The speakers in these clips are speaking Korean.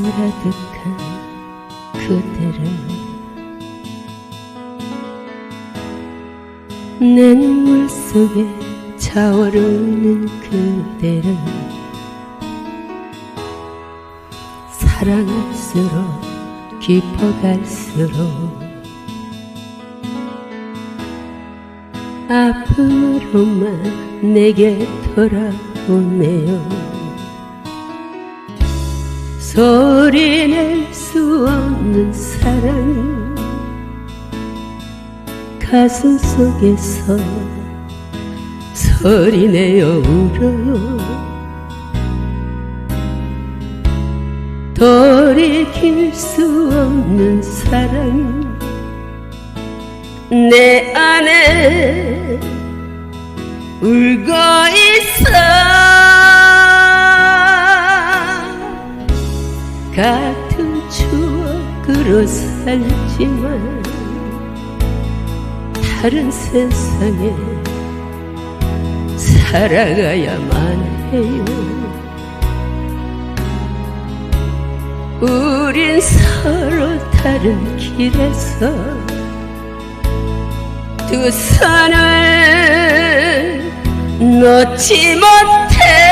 가득한 그대를. 내 눈물 속에 차오르는 그대를. 사랑할수록 깊어갈수록 아픔으로만 내게 돌아오네요 소리낼 수 없는 사랑. 가슴 속에서 소리내어 울어요 돌이킬 수 없는 사랑. 내 안에 울고 있어 같은 추억으로 살지만 다른 세상에 살아가야만 해요. 우린 서로 다른 길에서 두 손을 놓지 못해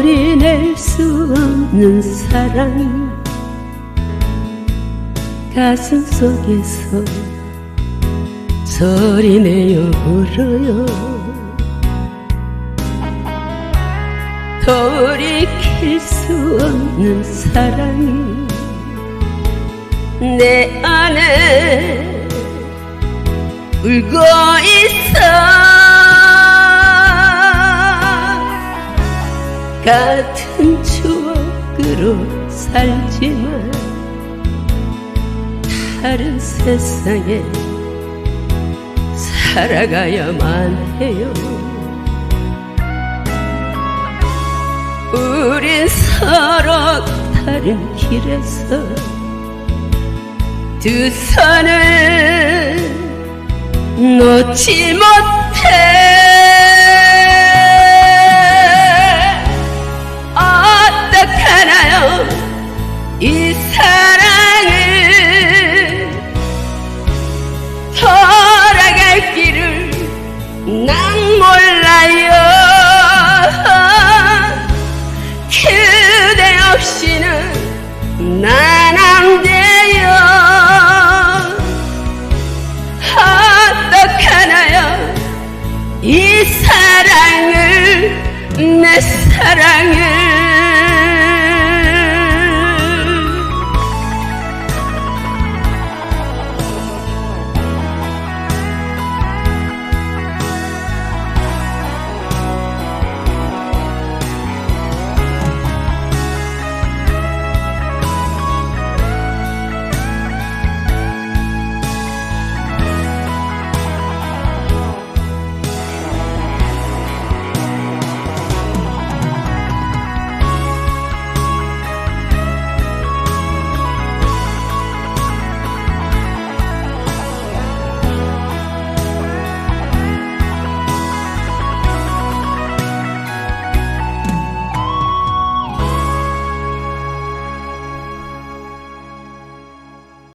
소리낼 수 없는 사랑. 가슴 속에서 소리내어 울어요. 돌이킬 수 없는 사랑. 내 안에 울고 있어 같은 추억으로 살지만 다른 세상에 살아가야만 해요. 우린 서로 다른 길에서 두 손을 놓지 못해 人。